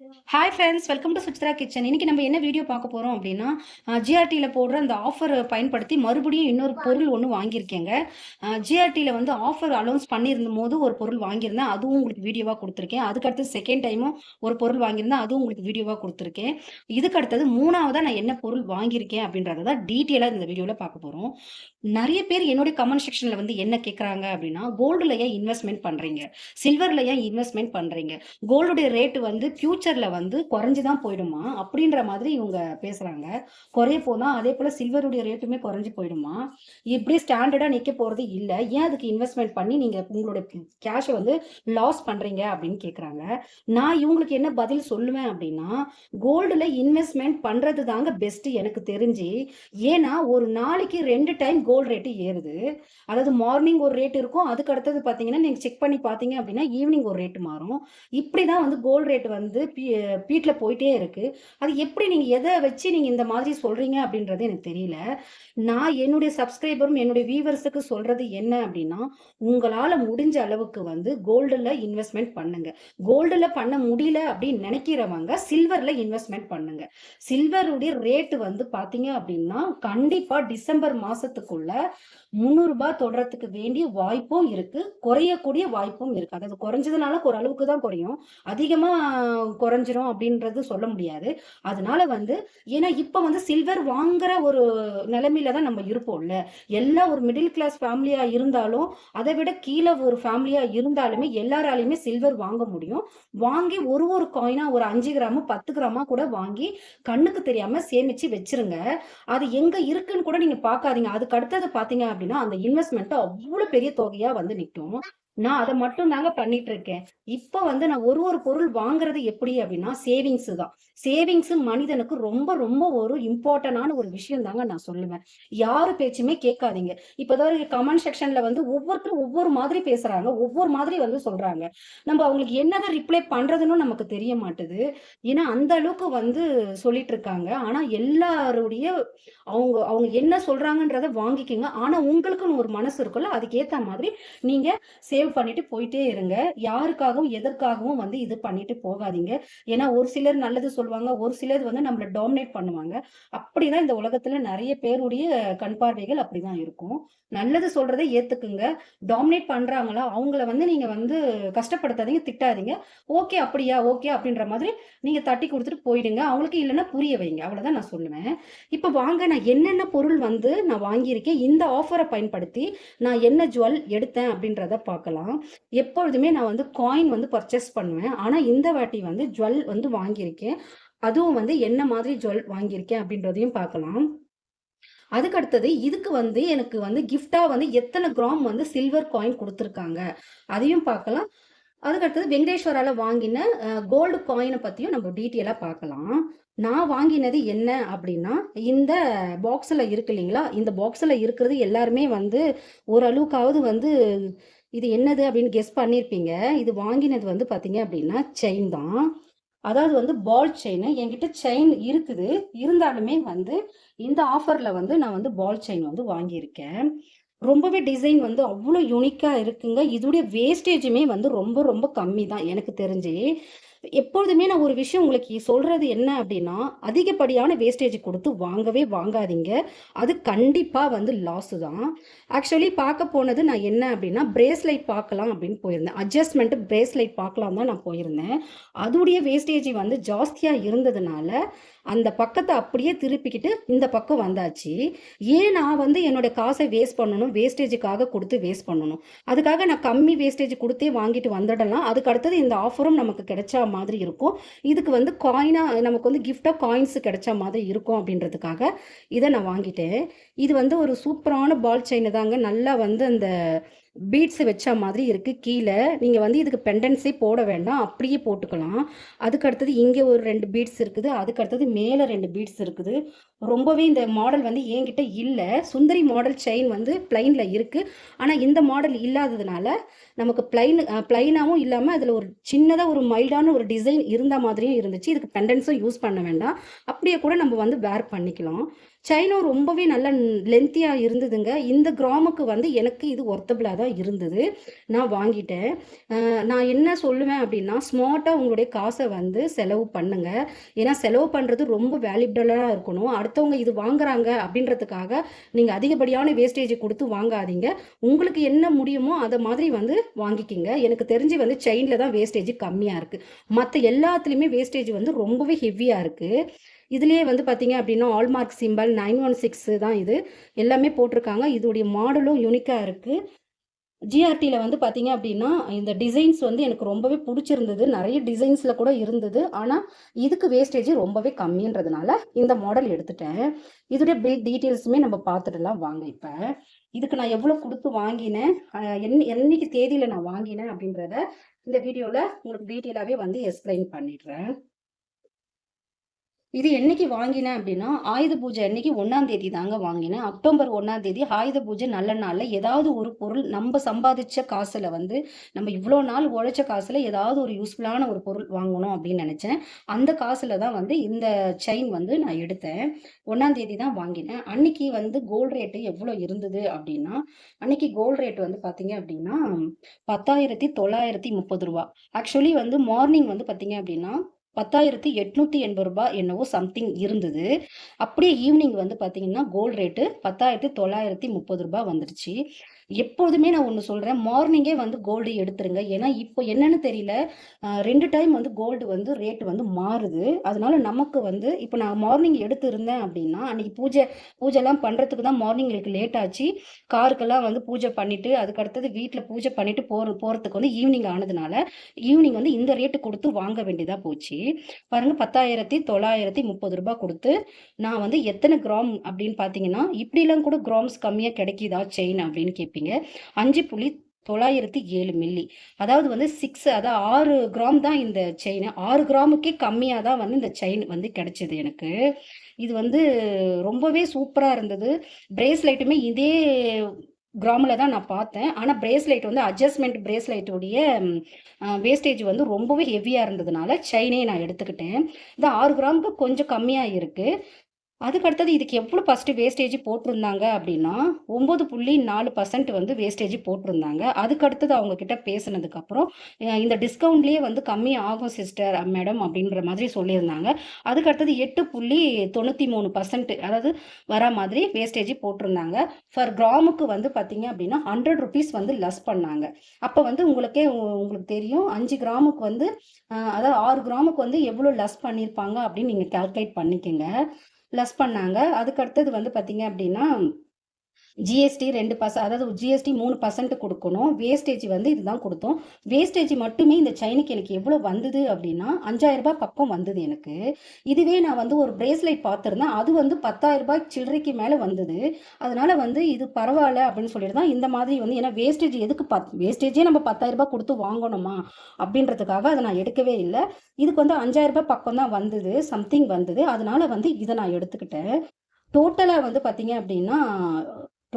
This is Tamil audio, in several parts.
Hi friends welcome to Suchitra kitchen இன்னைக்கு நம்ம என்ன வீடியோ பார்க்க போகிறோம் அப்படின்னா ஜிஆர்டியில் போடுற அந்த ஆஃபர் பயன்படுத்தி மறுபடியும் இன்னொரு பொருள் ஒன்று வாங்கியிருக்கேங்க. ஜிஆர்டியில் வந்து ஆஃபர் அலௌன்ஸ் பண்ணியிருந்த போது ஒரு பொருள் வாங்கியிருந்தேன். அதுவும் உங்களுக்கு வீடியோவாக கொடுத்துருக்கேன். அதுக்கடுத்து செகண்ட் டைமும் ஒரு பொருள் வாங்கியிருந்தேன். அதுவும் உங்களுக்கு வீடியோவாக கொடுத்துருக்கேன். இதுக்கு அடுத்தது மூணாவதாக நான் என்ன பொருள் வாங்கியிருக்கேன் அப்படின்றத தான் டீட்டெயிலாக இந்த வீடியோவில் பார்க்க போகிறோம் நிறைய பேர் என்னுடைய கமெண்ட் செக்ஷனில் வந்து என்ன கேட்குறாங்க அப்படின்னா கோல்டில் ஏன் இன்வெஸ்ட்மெண்ட் பண்ணுறீங்க சில்வரில் ஏன் இன்வெஸ்ட்மெண்ட் பண்ணுறீங்க கோல்டுடைய ரேட்டு வந்து ஃபியூச்சரில் வந்து குறைஞ்சி தான் போயிடுமா? அப்படின்ற மாதிரி இவங்க பேசுகிறாங்க குறைய போனால் அதே போல் சில்வருடைய ரேட்டுமே குறைஞ்சி போயிடுமா? இப்படியே ஸ்டாண்டர்டாக நிற்க போகிறது இல்லை. ஏன் அதுக்கு இன்வெஸ்ட்மெண்ட் பண்ணி நீங்கள் உங்களோட கேஷை வந்து லாஸ் பண்ணுறீங்க அப்படின்னு கேட்குறாங்க நான் இவங்களுக்கு என்ன பதில் சொல்லுவேன் அப்படின்னா கோல்டில் இன்வெஸ்ட்மெண்ட் பண்ணுறது தாங்க பெஸ்ட்டு எனக்கு தெரிஞ்சு. ஏன்னா ஒரு நாளைக்கு ரெண்டு டைம் கோல்டு ரேட்டு ஏறுது. அதாவது மார்னிங் ஒரு ரேட் இருக்கும். அதுக்கு அடுத்தது பார்த்தீங்கன்னா நீங்கள் செக் பண்ணி பார்த்தீங்க அப்படின்னா ஈவினிங் ஒரு ரேட்டு மாறும். இப்படி தான் வந்து கோல்டு ரேட் வந்து பீ பீட்டில் போயிட்டே இருக்கு. அது எப்படி நீங்கள் எதை வச்சு நீங்கள் இந்த மாதிரி சொல்கிறீங்க அப்படின்றது எனக்கு தெரியல. நான் என்னுடைய சப்ஸ்கிரைபரும் என்னுடைய வியூவர்ஸுக்கு சொல்கிறது என்ன அப்படின்னா உங்களால் முடிஞ்ச அளவுக்கு வந்து கோல்டில் இன்வெஸ்ட்மெண்ட் பண்ணுங்க. கோல்டில் பண்ண முடியல அப்படின்னு நினைக்கிறவங்க சில்வரில் இன்வெஸ்ட்மெண்ட் பண்ணுங்க. சில்வருடைய ரேட்டு வந்து பார்த்தீங்க அப்படின்னா கண்டிப்பாக டிசம்பர் மாதத்துக்குள்ள முந்நூறுரூபா தொடரத்துக்கு வேண்டிய வாய்ப்பும் இருக்கு. குறையக்கூடிய வாய்ப்பும் இருக்கு. அதாவது குறைஞ்சதுனால ஒரு அளவுக்கு தான் குறையும். அதிகமாக குறைஞ்சிரும் அப்படின்றது சொல்ல முடியாது. அதனால வந்து ஏன்னா இப்போ வந்து சில்வர் வாங்குற ஒரு நிலைமையில தான் நம்ம இருப்போம்ல எல்லா ஒரு மிடில் கிளாஸ் ஃபேமிலியா இருந்தாலும் அதை விட கீழே ஒரு ஃபேமிலியா இருந்தாலுமே எல்லாராலையுமே சில்வர் வாங்க முடியும். வாங்கி ஒரு ஒரு காயினா ஒரு அஞ்சு கிராமு பத்து கிராமா கூட வாங்கி கண்ணுக்கு தெரியாம சேமிச்சு வச்சிருங்க. அது எங்க இருக்குன்னு கூட நீங்க பார்க்காதீங்க. அதுக்கு அடுத்தது பாத்தீங்க அப்படின்னா அந்த இன்வெஸ்ட்மெண்ட் அவ்வளவு பெரிய தொகையா வந்து நிற்கும் நான் அதை மட்டும் தாங்க பண்ணிட்டு இருக்கேன் இப்போ வந்து நான் ஒரு ஒரு பொருள் வாங்குறது எப்படி அப்படின்னா சேவிங்ஸ் தான். சேவிங்ஸ் மனிதனுக்கு ரொம்ப ரொம்ப ஒரு இம்பார்ட்டன்டான ஒரு விஷயம் தாங்க நான் சொல்லுவேன். யாரு பேச்சுமே கேட்காதீங்க. இப்போதான் கமெண்ட் செக்ஷன்ல வந்து ஒவ்வொருத்தரும் ஒவ்வொரு மாதிரி பேசுறாங்க ஒவ்வொரு மாதிரி வந்து சொல்றாங்க. நம்ம அவங்களுக்கு என்னதான் ரிப்ளை பண்றதுன்னு நமக்கு தெரிய மாட்டுது. ஏன்னா அந்த அளவுக்கு வந்து சொல்லிட்டு இருக்காங்க ஆனா எல்லாருடைய அவங்க அவங்க என்ன சொல்றாங்கன்றத வாங்கிக்கோங்க. ஆனா உங்களுக்குன்னு ஒரு மனசு இருக்குல்ல அதுக்கேத்த மாதிரி நீங்க சேவ் பண்ணிட்டு போயிட்டே இருங்க. யாருக்காகவும் எதற்காகவும் வந்து இது பண்ணிட்டு போகாதீங்க. ஏன்னா ஒரு சிலர் நல்லது சொல்லுவாங்க ஒரு சிலர் வந்து நம்மளை டாமினேட் பண்ணுவாங்க. அப்படிதான் இந்த உலகத்துல நிறைய பேருடைய கண்பார்வைகள் அப்படிதான் இருக்கும். நல்லது சொல்றதை ஏத்துக்குங்க. டாமினேட் பண்றாங்களா அவங்கள வந்து நீங்க வந்து கஷ்டப்படுத்தாதீங்க திட்டாதீங்க. ஓகே அப்படியா ஓகே அப்படின்ற மாதிரி நீங்க தட்டி கொடுத்துட்டு போயிடுங்க. அவங்களுக்கு இல்லைன்னா புரிய வைங்க. அவ்வளவுதான் நான் சொல்லுவேன். இப்போ வாங்க நான் என்னென்ன பொருள் வந்து நான் வாங்கியிருக்கேன் இந்த ஆஃபரை பயன்படுத்தி நான் என்ன ஜுவல் எடுத்தேன் அப்படின்றத பார்க்கலாம். எப்பொழுதுமே நான் வந்து காயின் வந்து பர்ச்சேஸ் பண்ணுவேன். ஆனால் இந்த வாட்டி வந்து ஜுவல் வந்து வாங்கியிருக்கேன். அதுவும் வந்து என்ன மாதிரி ஜுவல் வாங்கியிருக்கேன் அப்படின்றதையும் பார்க்கலாம். அதுக்கு அடுத்தது இதுக்கு வந்து எனக்கு வந்து கிஃப்டா வந்து எத்தனை கிராம் வந்து சில்வர் காயின் கொடுத்துருக்காங்க. அதையும் பார்க்கலாம். அதுக்கு அடுத்தது வெங்கடேஸ்வரால வாங்கின கோல்டு காயினை பத்தியும் நம்ம டீட்டெயிலா பார்க்கலாம். நான் வாங்கினது என்ன அப்படின்னா இந்த பாக்ஸில் இருக்கு இல்லைங்களா? இந்த பாக்ஸில் இருக்கிறது எல்லாருமே வந்து ஓரளவுக்காவது வந்து இது என்னது அப்படின்னு கெஸ் பண்ணியிருப்பீங்க இது வாங்கினது வந்து பார்த்தீங்க அப்படின்னா செயின் தான். அதாவது வந்து பால் செயின் என்கிட்ட செயின் இருக்குது. இருந்தாலுமே வந்து இந்த ஆஃபரில் வந்து நான் வந்து பால் செயின் வந்து வாங்கியிருக்கேன். ரொம்பவே டிசைன் வந்து அவ்வளோ யூனிக்காக இருக்குங்க. இதோடைய வேஸ்டேஜுமே வந்து ரொம்ப ரொம்ப கம்மி தான் எனக்கு தெரிஞ்சு. எப்பொழுதுமே நான் ஒரு விஷயம் உங்களுக்கு சொல்றது என்ன அப்படின்னா அதிகப்படியான வேஸ்டேஜ் கொடுத்து வாங்கவே வாங்காதீங்க. அது கண்டிப்பாக வந்து லாஸ் தான். ஆக்சுவலி பார்க்க போனது நான் என்ன அப்படின்னா பிரேஸ்லைட் பார்க்கலாம் அப்படின்னு போயிருந்தேன். அட்ஜஸ்ட்மெண்ட் பிரேஸ்லைட் பார்க்கலாம் தான் நான் போயிருந்தேன். அதோடைய வேஸ்டேஜ் வந்து ஜாஸ்தியாக இருந்ததுனால அந்த பக்கத்தை அப்படியே திருப்பிக்கிட்டு இந்த பக்கம் வந்தாச்சு. ஏன் நான் வந்து என்னோட காசை வேஸ்ட் பண்ணணும் வேஸ்டேஜுக்காக கொடுத்து வேஸ்ட் பண்ணணும்? அதுக்காக நான் கம்மி வேஸ்டேஜ் கொடுத்தே வாங்கிட்டு வந்துடலாம். அதுக்கு அடுத்தது இந்த ஆஃபரும் நமக்கு கிடைச்சா மாதிரி இருக்கும். இதுக்கு வந்து காயினாக நமக்கு வந்து கிஃப்டாக காயின்ஸ் கிடைச்ச மாதிரி இருக்கும் அப்படின்றதுக்காக இதை நான் வாங்கிட்டேன். இது வந்து ஒரு சூப்பரான பால் செயின் தாங்க. நல்லா வந்து அந்த பீட்ஸ் வச்ச மாதிரி இருக்குது கீழே நீங்கள் வந்து இதுக்கு பெண்டன்ஸே போட வேண்டாம். அப்படியே போட்டுக்கலாம். அதுக்கு அடுத்தது இங்கே ஒரு ரெண்டு பீட்ஸ் இருக்குது. அதுக்கு அடுத்தது மேலே ரெண்டு பீட்ஸ் இருக்குது. ரொம்பவே இந்த மாடல் வந்து என்கிட்ட இல்லை. சுந்தரி மாடல் செயின் வந்து பிளைனில் இருக்குது ஆனால் இந்த மாடல் இல்லாததுனால நமக்கு பிளைன் பிளைனாகவும் இல்லாமல் அதில் ஒரு சின்னதாக ஒரு மைல்டான ஒரு டிசைன் இருந்த மாதிரியும் இருந்துச்சு. இதுக்கு பெண்டன்ஸும் யூஸ் பண்ண வேண்டாம். அப்படியே கூட நம்ம வந்து வேர் பண்ணிக்கலாம். செயினும் ரொம்பவே நல்ல லென்த்தியாக இருந்ததுங்க. இந்த கிராமுக்கு வந்து எனக்கு இது ஒர்த்தபிளாக தான் இருந்தது. நான் வாங்கிட்டேன். நான் என்ன சொல்லுவேன் அப்படின்னா ஸ்மார்ட்டாக உங்களுடைய காசை வந்து செலவு பண்ணுங்க. ஏன்னா செலவு பண்ணுறது ரொம்ப வேல்யூபிளாக இருக்கணும். அடுத்தவங்க இது வாங்குறாங்க அப்படின்றதுக்காக நீங்கள் அதிகப்படியான வேஸ்டேஜ் கொடுத்து வாங்காதீங்க. உங்களுக்கு என்ன முடியுமோ அதை மாதிரி வந்து வாங்கிக்கிங்க. எனக்கு தெரிஞ்சு வந்து செயினில் தான் வேஸ்டேஜ் கம்மியாக இருக்குது மற்ற எல்லாத்துலேயுமே வேஸ்டேஜ் வந்து ரொம்பவே ஹெவியாக இருக்குது இதுலேயே வந்து பார்த்தீங்க அப்படின்னா hallmark symbol nine one six தான் இது. எல்லாமே போட்டிருக்காங்க. இதோடைய மாடலும் யூனிக்காக இருக்குது ஜிஆர்டியில் வந்து பார்த்தீங்க அப்படின்னா இந்த டிசைன்ஸ் வந்து எனக்கு ரொம்பவே பிடிச்சிருந்தது. நிறைய டிசைன்ஸில் கூட இருந்தது. ஆனால் இதுக்கு வேஸ்டேஜ் ரொம்பவே கம்மின்றதுனால இந்த மாடல் எடுத்துட்டேன். இதோடைய பில் டீட்டெயில்ஸுமே நம்ம பார்த்துடலாம். வாங்க இப்போ. இதுக்கு நான் எவ்வளோ கொடுத்து வாங்கினேன்? என் என்னைக்கு தேதியில் நான் வாங்கினேன் அப்படின்றத இந்த வீடியோவில் உங்களுக்கு டீட்டெயிலாகவே வந்து எக்ஸ்பிளைன் பண்ணிடுறேன். இது என்னைக்கு வாங்கினேன் அப்படின்னா ஆயுத பூஜை அன்னைக்கு ஒன்றாம் தேதி தாங்க வாங்கினேன். அக்டோபர் ஒன்றாம் தேதி ஆயுத பூஜை நல்ல நாளில் ஏதாவது ஒரு பொருள் நம்ம சம்பாதிச்ச காசில் வந்து நம்ம இவ்வளோ நாள் உழைச்ச காசில் ஏதாவது ஒரு யூஸ்ஃபுல்லான ஒரு பொருள் வாங்கணும் அப்படின்னு நினச்சேன். அந்த காசில் தான் வந்து இந்த செயின் வந்து நான் எடுத்தேன். ஒன்றாம் தேதி தான் வாங்கினேன். அன்னைக்கு வந்து கோல்டு ரேட்டு எவ்வளோ இருந்தது அப்படின்னா அன்னைக்கு கோல்டு ரேட் வந்து பார்த்தீங்க அப்படின்னா பத்தாயிரத்தி தொள்ளாயிரத்தி முப்பது ரூபா. ஆக்சுவலி வந்து மார்னிங் வந்து பார்த்தீங்க அப்படின்னா பத்தாயிரத்தி எட்நூற்றி எண்பது ரூபாய் என்னவோ சம்திங் இருந்தது. அப்படியே ஈவினிங் வந்து பார்த்தீங்கன்னா கோல்டு ரேட்டு பத்தாயிரத்தி தொள்ளாயிரத்தி முப்பது ரூபாய் வந்துருச்சு எப்போதுமே நான் ஒன்று சொல்கிறேன் மார்னிங்கே வந்து கோல்டு எடுத்துருங்க. ஏன்னா இப்போ என்னன்னு தெரியல ரெண்டு டைம் வந்து கோல்டு வந்து ரேட் வந்து மாறுது. அதனால நமக்கு வந்து இப்போ நான் மார்னிங் எடுத்திருந்தேன் அப்படின்னா அன்னைக்கு பூஜை பூஜைலாம் பண்ணுறதுக்கு தான் மார்னிங் எனக்கு லேட் ஆச்சு. காருக்கெல்லாம் வந்து பூஜை பண்ணிட்டு அதுக்கு அடுத்தது வீட்டில் பூஜை பண்ணிட்டு போகிற போகிறதுக்கு வந்து ஈவினிங் ஆனதுனால ஈவினிங் வந்து இந்த ரேட்டு கொடுத்து வாங்க வேண்டியதாக போச்சு. பாருங்க பத்தாயிரத்தி தொள்ளாயிரத்தி முப்பது ரூபாய் கொடுத்து நான் வந்து எத்தனை கிராம் அப்படின்னு பார்த்தீங்கன்னா இப்படிலாம் கூட கிராம்ஸ் கம்மியாக கிடைக்குதா செயின் அப்படின்னு கேட்பீங்க அஞ்சு புள்ளி தொள்ளாயிரத்தி ஏழு மில்லி அதாவது வந்து சிக்ஸ் அதாவது ஆறு கிராம் தான் இந்த செயின் ஆறு கிராமுக்கே கம்மியாக தான் வந்து இந்த செயின் வந்து கிடைச்சிது எனக்கு. இது வந்து ரொம்பவே சூப்பராக இருந்தது. பிரேஸ்லைட்டுமே இதே கிராமில் தான் நான் பார்த்தேன். ஆனால் பிரேஸ்லைட் வந்து அட்ஜஸ்ட்மெண்ட் பிரேஸ்லைட்டுடைய வேஸ்டேஜ் வந்து ரொம்பவே ஹெவியாக இருந்ததுனால செயினே நான் எடுத்துக்கிட்டேன். இந்த ஆறு கிராமுக்கு கொஞ்சம் கம்மியாக இருக்குது அதுக்கு அடுத்தது இதுக்கு எவ்வளோ ஃபஸ்ட்டு வேஸ்டேஜ் போட்டிருந்தாங்க அப்படின்னா ஒம்பது புள்ளி நாலு பர்சன்ட் வந்து வேஸ்டேஜ் போட்டிருந்தாங்க. அதுக்கு அடுத்தது அவங்கக்கிட்ட பேசினதுக்கப்புறம் இந்த டிஸ்கவுண்ட்லேயே வந்து கம்மி ஆகும் சிஸ்டர் மேடம் அப்படின்ற மாதிரி சொல்லியிருந்தாங்க. அதுக்கு அடுத்தது எட்டு புள்ளி தொண்ணூற்றி மூணு பர்சன்ட் அதாவது வர மாதிரி வேஸ்டேஜ் போட்டிருந்தாங்க. ஃபர் கிராமுக்கு வந்து பார்த்தீங்க அப்படின்னா ஹண்ட்ரட் ருபீஸ் வந்து லெஸ் பண்ணாங்க. அப்போ வந்து உங்களுக்கே உங்களுக்கு தெரியும் அஞ்சு கிராமுக்கு வந்து அதாவது ஆறு கிராமுக்கு வந்து எவ்வளோ லெஸ் பண்ணியிருப்பாங்க அப்படின்னு நீங்கள் கால்குலேட் பண்ணிக்கோங்க. ப்ளஸ் பண்ணாங்க. அதுக்கு அடுத்தது வந்து பார்த்தீங்க அப்படின்னா ஜிஎஸ்டி ரெண்டு பர்சன்ட் அதாவது ஜிஎஸ்டி மூணு பர்சன்ட் கொடுக்கணும். வேஸ்டேஜ் வந்து இதுதான் கொடுத்தோம். வேஸ்டேஜ் மட்டுமே இந்த செயினுக்கு எனக்கு எவ்வளோ வந்தது அப்படின்னா அஞ்சாயிரம் ரூபாய் பக்கம் வந்தது எனக்கு. இதுவே நான் வந்து ஒரு பிரேஸ்லெட் பார்த்துருந்தேன். அது வந்து பத்தாயிரம் ரூபாய் சில்லறைக்கு மேலே வந்தது. அதனால வந்து இது பரவாயில்ல அப்படின்னு சொல்லிட்டு தான் இந்த மாதிரி வந்து ஏன்னா வேஸ்டேஜ் எதுக்கு பத் வேஸ்டேஜே நம்ம பத்தாயிரம் ரூபாய் கொடுத்து வாங்கணுமா அப்படின்றதுக்காக அதை நான் எடுக்கவே இல்லை. இதுக்கு வந்து அஞ்சாயிரம் ரூபாய் பக்கம் தான் வந்தது. சம்திங் வந்தது. அதனால வந்து இதை நான் எடுத்துக்கிட்டேன். டோட்டலாக வந்து பார்த்தீங்க அப்படின்னா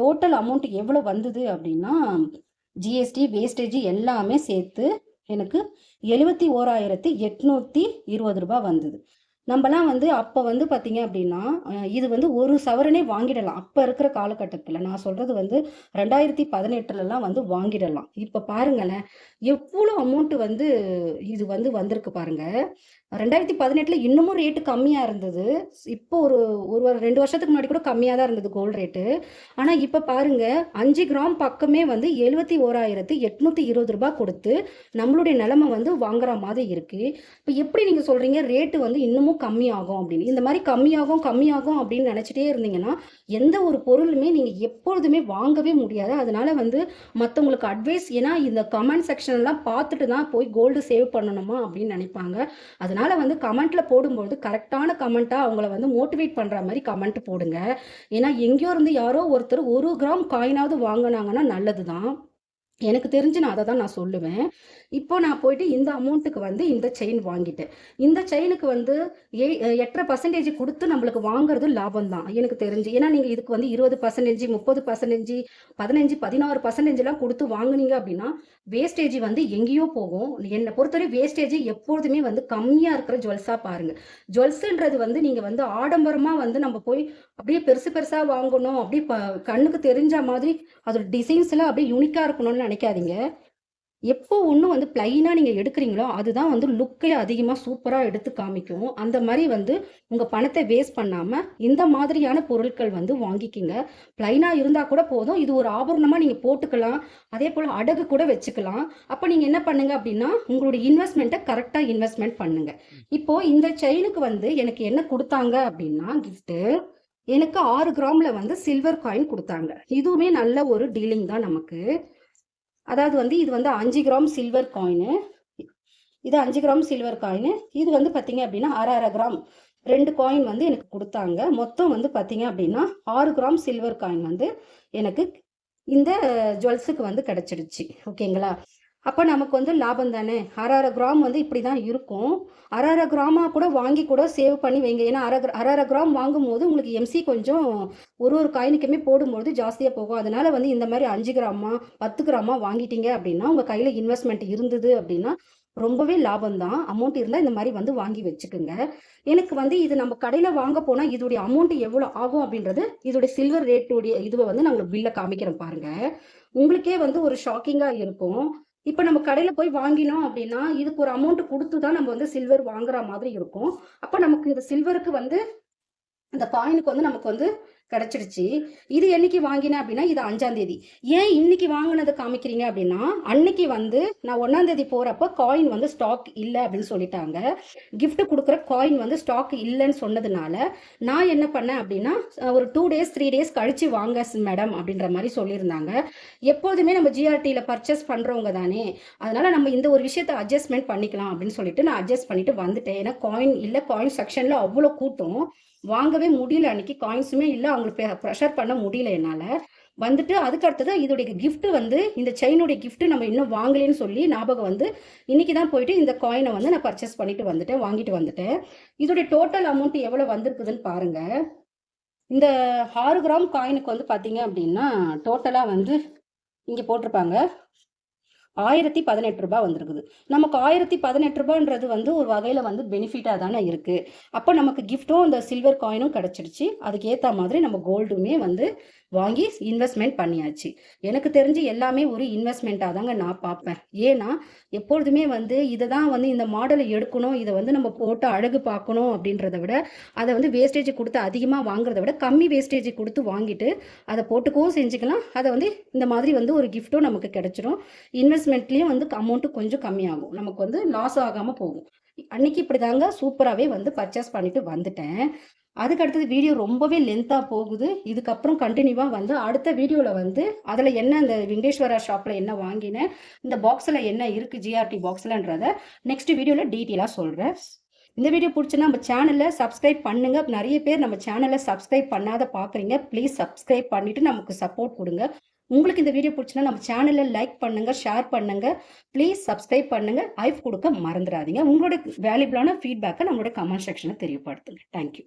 டோட்டல் அமௌண்ட் எவ்வளோ வந்தது அப்படின்னா ஜிஎஸ்டி வேஸ்டேஜ் எல்லாமே சேர்த்து எனக்கு எழுபத்தி ஓராயிரத்தி எட்நூற்றி இருபது ரூபாய் வந்தது. நம்மலாம் வந்து அப்போ வந்து பார்த்தீங்க அப்படின்னா இது வந்து ஒரு சவரனே வாங்கிடலாம். அப்போ இருக்கிற காலகட்டத்தில் நான் சொல்கிறது வந்து ரெண்டாயிரத்தி பதினெட்டுலலாம் வந்து வாங்கிடலாம். இப்போ பாருங்களேன் எவ்வளோ அமௌண்ட் வந்து இது வந்து வந்திருக்கு பாருங்க. ரெண்டாயிரத்தி பதினெட்டில் இன்னமும் ரேட்டு கம்மியாக இருந்தது. இப்போ ஒரு ஒரு வரு- ரெண்டு வருஷத்துக்கு முன்னாடி கூட கம்மியாக தான் இருந்தது கோல்டு ரேட்டு ஆனால் இப்போ பாருங்க அஞ்சு கிராம் பக்கமே வந்து எழுபத்தி ஓராயிரத்து எட்நூற்றி இருபது ரூபாய் கொடுத்து நம்மளுடைய நிலமை வந்து வாங்குற மாதிரி இருக்குது இப்போ எப்படி நீங்கள் சொல்கிறீங்க ரேட்டு வந்து இன்னமும் கம்மியாகும் அப்படின்னு. இந்த மாதிரி கம்மியாகும் கம்மியாகும் அப்படின்னு நினச்சிட்டே இருந்தீங்கன்னா எந்த ஒரு பொருளுமே நீங்கள் எப்பொழுதுமே வாங்கவே முடியாது. அதனால வந்து மற்றவங்களுக்கு அட்வைஸ் ஏன்னா இந்த கமெண்ட் செக்ஷன்லாம் பார்த்துட்டு தான் போய் கோல்டு சேவ் பண்ணணுமா அப்படின்னு நினைப்பாங்க. அதனால வந்து கமெண்ட்டில் போடும்போது கரெக்டான கமெண்ட்டாக அவங்கள வந்து மோட்டிவேட் பண்ணுற மாதிரி கமெண்ட் போடுங்க. ஏன்னா எங்கேயோ இருந்து யாரோ ஒருத்தர் ஒரு கிராம் காயினாவது வாங்கினாங்கன்னா நல்லது தான் எனக்கு தெரிஞ்சு நான் அதை தான் நான் சொல்லுவேன். இப்போ நான் போயிட்டு இந்த அமௌண்ட்டுக்கு வந்து இந்த செயின் வாங்கிட்டேன். இந்த செயினுக்கு வந்து ஏ எட்டரை பர்சன்டேஜ் கொடுத்து நம்மளுக்கு வாங்குறது லாபம் தான் எனக்கு தெரிஞ்சு. ஏன்னா நீங்கள் இதுக்கு வந்து இருபது பர்சன்டேஜ் முப்பது பர்சன்டேஜ் பதினஞ்சு பதினாறு பர்சன்டேஜ்லாம் கொடுத்து வாங்குனீங்க அப்படின்னா வேஸ்டேஜ் வந்து எங்கேயோ போகும். என்னை பொறுத்தவரை வேஸ்டேஜ் எப்பொழுதுமே வந்து கம்மியாக இருக்கிற ஜுவல்ஸாக பாருங்கள் ஜுவல்ஸுன்றது வந்து நீங்கள் வந்து ஆடம்பரமாக வந்து நம்ம போய் அப்படியே பெருசு பெருசாக வாங்கணும். அப்படியே ப கண்ணுக்கு தெரிஞ்ச மாதிரி அதோட டிசைன்ஸ்லாம் அப்படியே யூனிக்காக இருக்கணும்னு நினைக்காதீங்க. எப்போ ஒன்று வந்து பிளைனாக நீங்கள் எடுக்கிறீங்களோ அதுதான் வந்து லுக்கே அதிகமாக சூப்பராக எடுத்து காமிக்கும். அந்த மாதிரி வந்து உங்கள் பணத்தை வேஸ்ட் பண்ணாமல் இந்த மாதிரியான பொருட்கள் வந்து வாங்கிக்கிங்க. பிளைனாக இருந்தால் கூட போதும். இது ஒரு ஆபரணமாக நீங்கள் போட்டுக்கலாம். அதே போல் அடகு கூட வச்சுக்கலாம். அப்போ நீங்கள் என்ன பண்ணுங்க அப்படின்னா உங்களுடைய இன்வெஸ்ட்மெண்ட்டை கரெக்டாக இன்வெஸ்ட்மெண்ட் பண்ணுங்க. இப்போ இந்த செயினுக்கு வந்து எனக்கு என்ன கொடுத்தாங்க அப்படின்னா கிஃப்ட்டு எனக்கு ஆறு கிராம்ல வந்து சில்வர் காயின் கொடுத்தாங்க. இதுவுமே நல்ல ஒரு டீலிங் தான் நமக்கு. அதாவது வந்து இது வந்து அஞ்சு கிராம் சில்வர் காயினு இது அஞ்சு கிராம் சில்வர் காயின் இது வந்து பார்த்தீங்க அப்படின்னா அரை அரை கிராம். ரெண்டு காயின் வந்து எனக்கு கொடுத்தாங்க. மொத்தம் வந்து பார்த்தீங்க அப்படின்னா ஆறு கிராம் சில்வர் காயின் வந்து எனக்கு இந்த ஜுவல்ஸுக்கு வந்து கிடச்சிடுச்சு. ஓகேங்களா அப்போ நமக்கு வந்து லாபம் தானே? அரை அரை கிராம் வந்து இப்படி தான் இருக்கும். அரை அரை கிராமாக கூட வாங்கி கூட சேவ் பண்ணி வைங்க. ஏன்னா அரை அரை அரை கிராம் வாங்கும் போது உங்களுக்கு எம்சி கொஞ்சம் ஒரு ஒரு காயினுக்குமே போடும்பொழுது ஜாஸ்தியாக போகும். அதனால வந்து இந்த மாதிரி அஞ்சு கிராமா பத்து கிராமா வாங்கிட்டீங்க அப்படின்னா உங்கள் கையில் இன்வெஸ்ட்மெண்ட் இருந்தது அப்படின்னா ரொம்பவே லாபம் தான். அமௌண்ட் இருந்தால் இந்த மாதிரி வந்து வாங்கி வச்சுக்கோங்க. எனக்கு வந்து இது நம்ம கடையில் வாங்க போனால் இதோடைய அமௌண்ட் எவ்வளோ ஆகும் அப்படின்றது இதோடைய சில்வர் ரேட்டுடைய இதுவை வந்து நான் உங்களுக்கு பில்லை காமிக்கிறேன் பாருங்க. உங்களுக்கே வந்து ஒரு ஷாக்கிங்காக இருக்கும். இப்போ நம்ம கடையில் போய் வாங்கினோம் அப்படின்னா இதுக்கு ஒரு அமௌண்ட் கொடுத்து தான் நம்ம வந்து சில்வர் வாங்குற மாதிரி இருக்கும். அப்போ நமக்கு இந்த சில்வருக்கு வந்து அந்த காயினுக்கு வந்து நமக்கு வந்து கிடைச்சிடுச்சு. இது என்னைக்கு வாங்கினேன் அப்படின்னா இது அஞ்சாம் தேதி. ஏன் இன்னைக்கு வாங்கினதை காமிக்கிறீங்க அப்படின்னா அன்னைக்கு வந்து நான் ஒன்னாம் தேதி போறப்ப காயின் வந்து ஸ்டாக் இல்லை அப்படின்னு சொல்லிட்டாங்க. கிஃப்ட் கொடுக்குற காயின் வந்து ஸ்டாக் இல்லைன்னு சொன்னதுனால நான் என்ன பண்ணேன் அப்படின்னா ஒரு டூ டேஸ் த்ரீ டேஸ் கழிச்சு வாங்க மேடம் அப்படின்ற மாதிரி சொல்லியிருந்தாங்க. எப்போதுமே நம்ம ஜிஆர்டியில் பர்ச்சேஸ் பண்ணுறவங்க தானே. அதனால நம்ம இந்த ஒரு விஷயத்தை அட்ஜஸ்ட்மெண்ட் பண்ணிக்கலாம் அப்படின்னு சொல்லிட்டு நான் அட்ஜஸ்ட் பண்ணிட்டு வந்துட்டேன். ஏன்னா காயின் இல்லை காயின் செக்ஷனில் அவ்வளோ கூட்டம். வாங்கவே முடியல அன்னைக்கு. காயின்ஸுமே இல்லை. அவங்களுக்கு ப்ரெஷர் பண்ண முடியல என்னால். வந்துட்டு அதுக்கு அடுத்தது இதோடைய கிஃப்ட் வந்து இந்த செயினுடைய கிஃப்ட் நம்ம இன்னும் வாங்கலைன்னு சொல்லி ஞாபகம் வந்து இன்னைக்கு தான் போயிட்டு இந்த காயினை வந்து நான் பர்ச்சேஸ் பண்ணிட்டு வந்துட்டேன் வாங்கிட்டு வந்துட்டேன். இதோடைய டோட்டல் அமௌண்ட் எவ்வளோ வந்திருக்குதுன்னு பாருங்க. இந்த ஆறு கிராம் காயினுக்கு வந்து பார்த்தீங்க அப்படின்னா டோட்டலாக வந்து இங்கே போட்டிருப்பாங்க. ஆயிரத்தி பதினெட்டு ரூபாய் வந்திருக்குது. நமக்கு ஆயிரத்தி பதினெட்டு ரூபான்றது வந்து ஒரு வகையில் வந்து பெனிஃபிட்டாக தானே இருக்குது அப்போ நமக்கு கிஃப்ட்டும் அந்த சில்வர் காயினும் கிடச்சிருச்சு. அதுக்கு ஏற்ற மாதிரி நம்ம கோல்டுமே வந்து வாங்கி இன்வெஸ்ட்மெண்ட் பண்ணியாச்சு. எனக்கு தெரிஞ்சு எல்லாமே ஒரு இன்வெஸ்ட்மெண்ட்டாக தாங்க நான் பார்ப்பேன். ஏன்னா எப்பொழுதுமே வந்து இதை தான் வந்து இந்த மாடலை எடுக்கணும் இதை வந்து நம்ம போட்டு அழகு பார்க்கணும் அப்படின்றத விட அதை வந்து வேஸ்டேஜ் கொடுத்து அதிகமாக வாங்குறத விட கம்மி வேஸ்டேஜ் கொடுத்து வாங்கிட்டு அதை போட்டுக்கவும் செஞ்சுக்கலாம். அதை வந்து இந்த மாதிரி வந்து ஒரு கிஃப்ட்டும் நமக்கு கிடைச்சிடும் இன்வெஸ்ட்மெண்ட்லேயும் வந்து அமௌண்ட்டு கொஞ்சம் கம்மியாகும். நமக்கு வந்து லாஸ் ஆகாமல் போகும். அன்னைக்கு இப்படி தாங்க சூப்பராகவே வந்து பர்ச்சேஸ் பண்ணிட்டு வந்துட்டேன். அதுக்கு அடுத்தது வீடியோ ரொம்பவே லென்த்தாக போகுது. இதுக்கப்புறம் கண்டினியூவாக வந்து அடுத்த வீடியோவில் வந்து அதில் என்ன இந்த விங்கேஸ்வரா ஷாப்பில் என்ன வாங்கினேன் இந்த பாக்ஸில் என்ன இருக்குது ஜிஆர்டி பாக்ஸில்ன்றதை நெக்ஸ்ட் வீடியோவில் டீட்டெயிலாக சொல்கிறேன் இந்த வீடியோ பிடிச்சுன்னா நம்ம சேனலில் சப்ஸ்கிரைப் பண்ணுங்க. நிறைய பேர் நம்ம சேனலை சப்ஸ்கிரைப் பண்ணாத பார்க்குறீங்க ப்ளீஸ் சப்ஸ்கிரைப் பண்ணிட்டு நமக்கு சப்போர்ட் கொடுங்க. உங்களுக்கு இந்த வீடியோ பிடிச்சுன்னா நம்ம சேனலில் லைக் பண்ணுங்கள் ஷேர் பண்ணுங்கள் ப்ளீஸ் சப்ஸ்கிரைப் பண்ணுங்கள் ஐஃப் கொடுக்க மறந்துடாதீங்க. உங்களோட வேல்யூபிளான ஃபீட்பேக்கை நம்மளோட கமெண்ட் செக்ஷனில் தெரியப்படுத்துங்க. தேங்க்யூ